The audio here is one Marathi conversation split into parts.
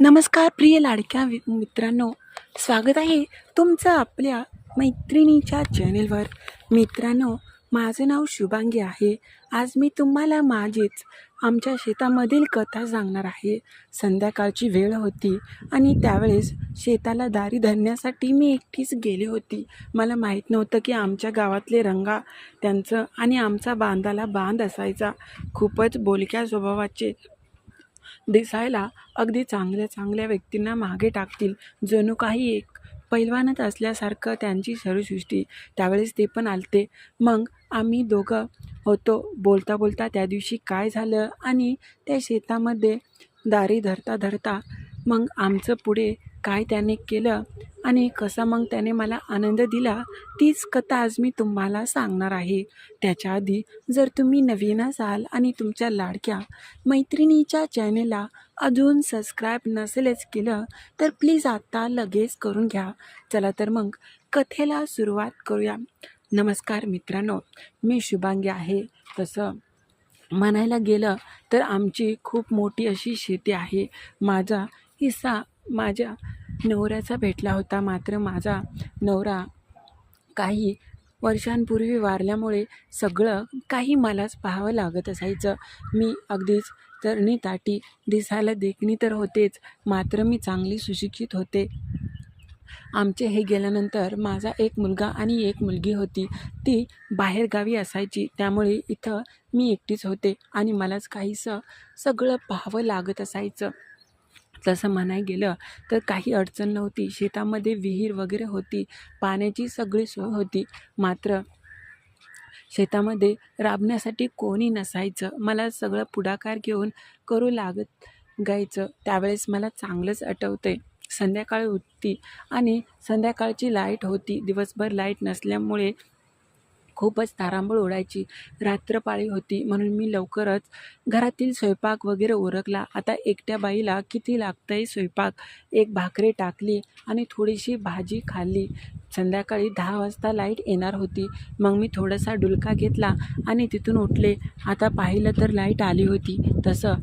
नमस्कार प्रिय लाडक्या मित्रांनो. स्वागत आहे तुमचं आपल्या मैत्रिणीच्या चॅनेलवर. मित्रांनो माझं नाव शुभांगी आहे. आज मी तुम्हाला माझीच आमच्या शेतामधील कथा सांगणार आहे. संध्याकाळची वेळ होती आणि त्यावेळेस शेताला दारी धरण्यासाठी मी एकटीच गेली होती. मला माहीत नव्हतं की आमच्या गावातले रंगा त्यांचं आणि आमचा बांधाला बांध असायचा. खूपच बोलक्या स्वभावाचे दिसायला अगदी चांगल्या चांगल्या व्यक्तींना मागे टाकतील. जणू काही एक पैलवानच असल्यासारखं त्यांची सरसृष्टी त्यावेळेस ते पण आलते. मग आम्ही दोघं होतो. बोलता बोलता त्या दिवशी काय झालं आणि त्या शेतामध्ये दारी धरता धरता मग आमचं पुढे काय त्याने केलं आणि कसा मग त्याने मला आनंद दिला तीच कथा आज मी तुम्हाला सांगणार आहे. त्याच्या आधी जर तुम्ही नवीन असाल आणि तुमच्या लाडक्या मैत्रिणीच्या चॅनेलला अजून सबस्क्राईब नसेलच केलं तर प्लीज आत्ता लगेच करून घ्या. चला तर मग कथेला सुरुवात करूया. नमस्कार मित्रांनो मी शुभांगी आहे. तसं म्हणायला गेलं तर आमची खूप मोठी अशी शेती आहे. माझा हिस्सा माझ्या नवऱ्याचा भेटला होता. मात्र माझा नवरा काही वर्षांपूर्वी वारल्यामुळे सगळं काही मलाच पाहावं लागत असायचं. मी अगदीच तरणी ताटी दिसायला देखणी तर होतेच मात्र मी चांगली सुशिक्षित होते. आमचे हे गेल्यानंतर माझा एक मुलगा आणि एक मुलगी होती. ती बाहेरगावी असायची त्यामुळे इथं मी एकटीच होते आणि मलाच काहीसं सगळं पाहावं लागत असायचं. तसं म्हणाय गेलं तर काही अडचण नव्हती. शेतामध्ये विहीर वगैरे होती. पाण्याची सगळी सोय होती. मात्र शेतामध्ये राबण्यासाठी कोणी नसायचं. मला सगळं पुढाकार घेऊन करू लागत गायचं. त्यावेळेस मला चांगलंच आठवतंय. संध्याकाळ होती आणि संध्याकाळची लाइट होती. दिवसभर लाइट नसल्यामुळे खूपच तारांबळ उडायची रात्रपाळी होती म्हणून मी लवकरच घरातील स्वयंपाक वगैरे उरकला. आता एकट्या बाईला किती लागतंय स्वयंपाक? एक भाकरी टाकली आणि थोडीशी भाजी खाल्ली. संध्याकाळी दहा वाजता लाइट येणार होती. मग मी थोडासा डुलका घेतला आणि तिथून उठले. आता पाहिलं तर लाइट आली होती. तसं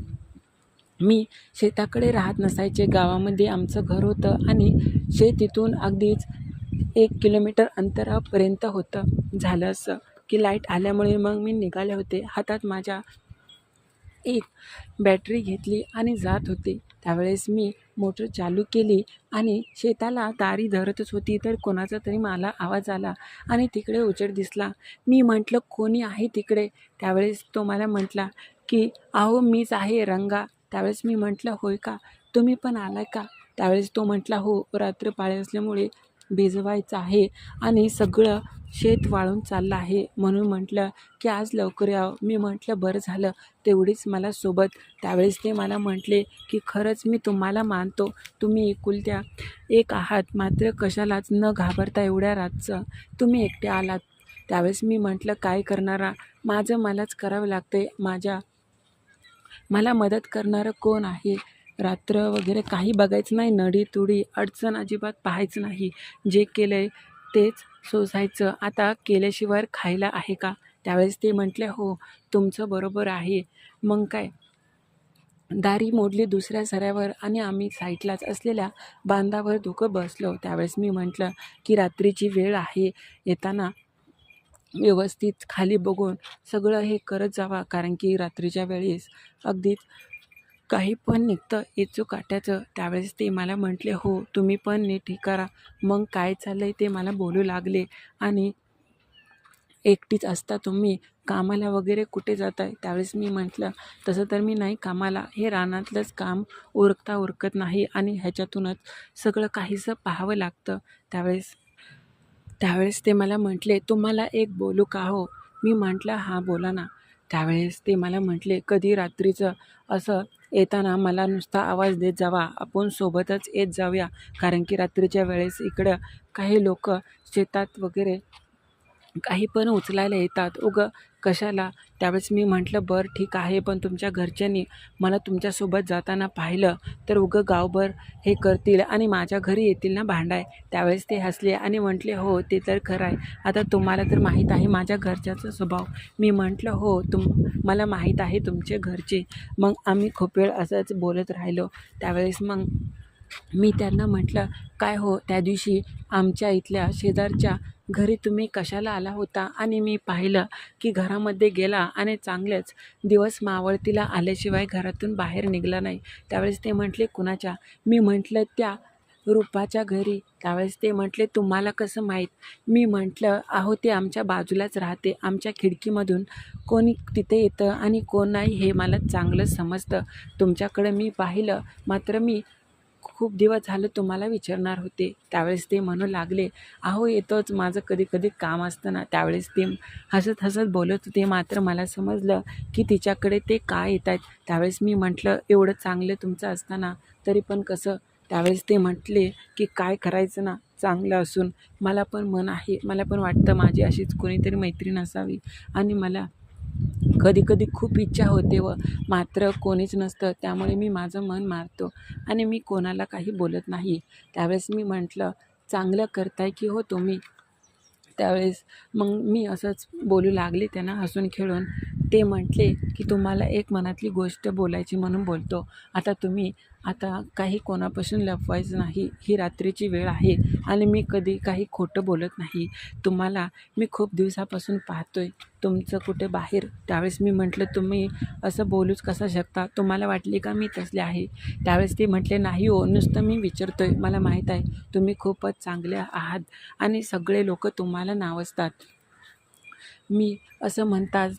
मी शेताकडे राहत नसायचे. गावामध्ये आमचं घर होतं आणि शेतीतून तिथून अगदीच एक किलोमीटर अंतरापर्यंत होतं. झालं असं की लाइट आल्यामुळे मग मी निघाले होते. हातात माझ्या एक बॅटरी घेतली आणि जात होते. त्यावेळेस मी मोटर चालू केली आणि शेताला तारी धरतच होती तर कोणाचा तरी मला आवाज आला आणि तिकडे उजेड दिसला. मी म्हटलं कोणी आहे तिकडे? त्यावेळेस तो मला म्हटला की अहो मीच आहे रंगा. त्यावेळेस मी म्हटलं होय का? तुम्ही पण आला का? त्यावेळेस तो म्हटला हो रात्र पाळी असल्यामुळे भिजवायचं आहे आणि सगळं शेत वाळून चाललं आहे. म्हणून म्हटलं की आज लवकर यावं. मी म्हटलं बरं झालं. तेवढीच मला सोबत. त्यावेळेस ते मला म्हटले की खरंच मी तुम्हाला मानतो. तुम्ही एकुलत्या एक आहात. मात्र कशालाच न घाबरता एवढ्या रातचं तुम्ही एकटे आलात. त्यावेळेस मी म्हटलं काय करणारा? माझं मलाच करावं लागतंय. माझ्या मला मदत करणारं कोण आहे? रात्र वगैरे काही बघायचं नाही. नडी तुडी अडचण अजिबात पाहायचं नाही. जे केलं आहे तेच सोसायचं. आता केल्याशिवाय खायला आहे का? त्यावेळेस ते म्हटले हो तुमचं बरोबर आहे. मग काय? दारी मोडली दुसऱ्या सऱ्यावर आणि आम्ही साईटलाच असलेल्या बांधावर धुकं बसलो. त्यावेळेस मी म्हटलं की रात्रीची वेळ आहे. येताना व्यवस्थित खाली बघून सगळं हे करत जावा. कारण की रात्रीच्या वेळेस अगदीच काही पण निघतं येचू काट्याचं त्यावेळेस ते मला म्हटले हो तुम्ही पण नीट हे करा. मग काय चाललं आहे ते मला बोलू लागले. आणि एकटीच असता तुम्ही कामाला वगैरे कुठे जाताय? त्यावेळेस मी म्हटलं तसं तर मी नाही कामाला. हे रानातलंच काम उरकता उरकत नाही आणि ह्याच्यातूनच सगळं काहीसं पाहावं लागतं. त्यावेळेस त्यावेळेस ते मला म्हटले तुम्हाला एक बोलू का हो? मी म्हटलं हां बोला ना. त्यावेळेस ते मला म्हटले कधी रात्रीचं असं येताना मला नुसता आवाज देत जावा. आपण सोबतच येत जाऊया. कारण की रात्रीच्या वेळेस इकडं काही लोक शेतात वगैरे काही पण उचलायला येतात. उगं कशाला? त्यावेळेस मी म्हटलं बरं ठीक आहे पण तुमच्या घरच्यांनी मला तुमच्यासोबत जाताना पाहिलं तर उगं गावभर हे करतील आणि माझ्या घरी येतील ना भांडाय. त्यावेळेस ते हसले आणि म्हटले हो ते तर खरं आहे. आता तुम्हाला तर माहीत आहे माझ्या घरच्याचा स्वभाव. मी म्हटलं हो तुम मला माहीत आहे तुमचे घरचे. मग आम्ही खूप वेळ असंच बोलत राहिलो. त्यावेळेस मग मी त्यांना म्हटलं काय हो त्या दिवशी आमच्या इथल्या शेजारच्या घरी तुम्ही कशाला आला होता? आणि मी पाहिलं की घरामध्ये गेला आणि चांगलेच दिवस मावळतीला आल्याशिवाय घरातून बाहेर निघाला नाही. त्यावेळेस ते म्हटले कुणाच्या? मी म्हटलं त्या रूपाच्या घरी. त्यावेळेस ते म्हटले तुम्हाला कसं माहीत? मी म्हटलं आहो ते आमच्या बाजूलाच राहते. आमच्या खिडकीमधून कोणी तिथे येतं आणि कोण नाही हे मला चांगलं समजतं. तुमच्याकडं मी पाहिलं. मात्र मी खूप दिवस झालं तुम्हाला विचारणार होते. त्यावेळेस ते म्हणू लागले अहो येतोच. माझं कधी कधी काम असतं ना. त्यावेळेस ते हसत हसत बोलत होते. मात्र मला समजलं की तिच्याकडे ते का येत आहेत त्यावेळेस मी म्हटलं एवढं चांगलं तुमचं असताना तरी पण कसं? त्यावेळेस ते म्हटले की काय करायचं ना? चांगलं असून. मला पण मन आहे. मला पण वाटतं माझी अशीच कोणीतरी मैत्रीण असावी आणि मला कधी कधी खूप इच्छा होते व मात्र कोणीच नसतं. त्यामुळे मी माझं मन मारतो आणि मी कोणाला काही बोलत नाही. त्यावेळेस मी म्हटलं चांगलं करताय की हो तुम्ही? त्यावेळेस मग मी असंच बोलू लागले त्यांना हसून खेळून. ते म्हटले की तुम्हाला एक मनातली गोष्ट बोलायची म्हणून बोलतो. आता तुम्ही आता काही कोणापासून लपवायचं नाही. ही रात्रीची वेळ आहे आणि मी कधी काही खोटं बोलत नाही. तुम्हाला मी खूप दिवसापासून पाहतो आहे तुमचं कुठे बाहेर? त्यावेळेस मी म्हटलं तुम्ही असं बोलूच कसा शकता? तुम्हाला वाटले का मी तसले आहे? त्यावेळेस ते म्हटले नाही हो नुसतं मी विचारतो आहे मला माहीत आहे. तुम्ही खूपच चांगले आहात आणि सगळे लोक तुम्हाला नावसतात मी असं म्हणताच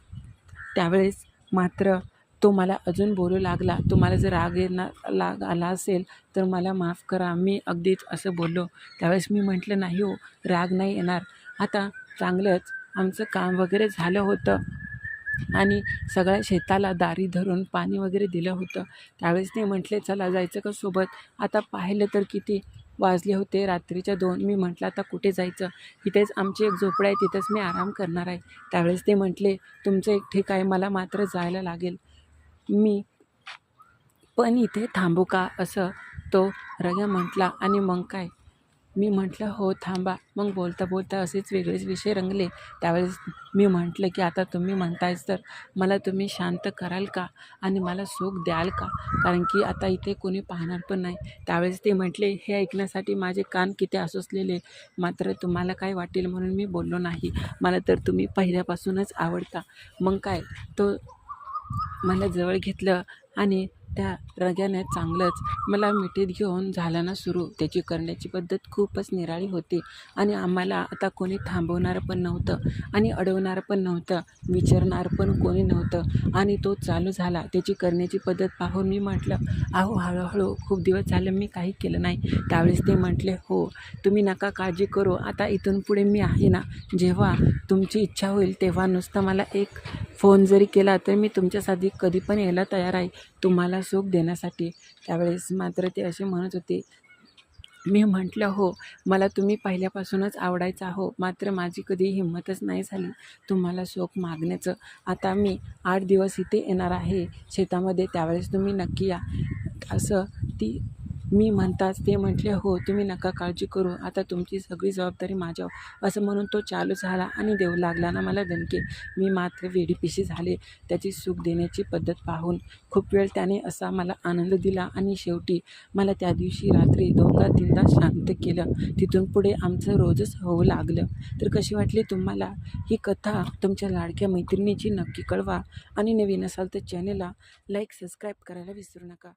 त्यावेळेस मात्र तो मला अजून बोलू लागला. तुम्हाला जर राग येणार लाग आला असेल तर मला माफ करा. मी अगदीच असं बोललो. त्यावेळेस मी म्हटलं नाही हो राग नाही येणार. आता चांगलंच आमचं काम वगैरे झालं होतं आणि सगळ्या शेताला दारी धरून पाणी वगैरे दिलं होतं. त्यावेळेस ते म्हटले चला जायचं का सोबत? आता पाहिलं तर किती वाजले होते. रात्रीच्या दोन मी म्हटलं आता कुठे जायचं? इथेच आमची एक झोपडं आहे तिथेच मी आराम करणार आहे. त्यावेळेस ते म्हटले तुमचं एक ठीक आहे मला मात्र जायला लागेल. मी पण इथे थांबू का? असं तो रग्या म्हटला. आणि मग काय? मी म्हटलं हो थांबा. मग बोलता बोलता असेच वेगळेच विषय रंगले. त्यावेळेस मी म्हटलं की आता तुम्ही म्हणतायच तर मला तुम्ही शांत कराल का? आणि मला सुख द्याल का? कारण की आता इथे कोणी पाहणार पण नाही. त्यावेळेस ते म्हटले हे ऐकण्यासाठी माझे कान किती असोसलेले मात्र तुम्हाला काय वाटेल म्हणून मी बोललो नाही. मला तर तुम्ही पहिल्यापासूनच आवडता. मग काय? तो मला जवळ घेतलं आणि त्या रग्याने चांगलंच मला मिठीत घेऊन झालं ना सुरू. त्याची करण्याची पद्धत खूपच निराळी होती आणि आम्हाला आता कोणी थांबवणारं पण नव्हतं आणि अडवणारं पण नव्हतं विचारणार पण कोणी नव्हतं आणि तो चालू झाला. त्याची करण्याची पद्धत पाहून मी म्हटलं अहो हळूहळू खूप दिवस झालं मी काही केलं नाही. त्यावेळेस ते म्हटले हो तुम्ही नका काळजी करू. आता इथून पुढे मी आहे ना जेव्हा तुमची इच्छा होईल तेव्हा नुसतं मला एक फोन जरी केला तर मी तुमच्यासाठी कधी पण यायला तयार आहे. तुम्हाला सुख देण्यासाठी. त्यावेळेस मात्र ते असे म्हणत होते मी म्हटलं हो मला तुम्ही पहिल्यापासूनच आवडायचा हो मात्र माझी कधी हिंमतच नाही झाली तुम्हाला सुख मागण्याचं. आता मी आठ दिवस इथे येणार आहे शेतामध्ये त्यावेळेस तुम्ही नक्की या. असं ती मी म्हणताच ते म्हटले हो तुम्ही नका काळजी करू. आता तुमची सगळी जबाबदारी माझ्यावर. असं म्हणून तो चालू झाला आणि देऊ लागला ना मला दणके मी मात्र वेडीपिशी झाले. त्याची सुख देण्याची पद्धत पाहून खूप वेळ त्याने असा मला आनंद दिला आणि शेवटी मला त्या दिवशी रात्री दोनदा तीनदा शांत केलं. तिथून पुढे आमचं रोजच होऊ लागलं. तर कशी वाटली तुम्हाला? ही कथा तुमच्या लाडक्या मैत्रिणीची नक्की कळवा. आणि नवीन असाल तर चॅनलला लाईक सबस्क्राईब करायला विसरू नका.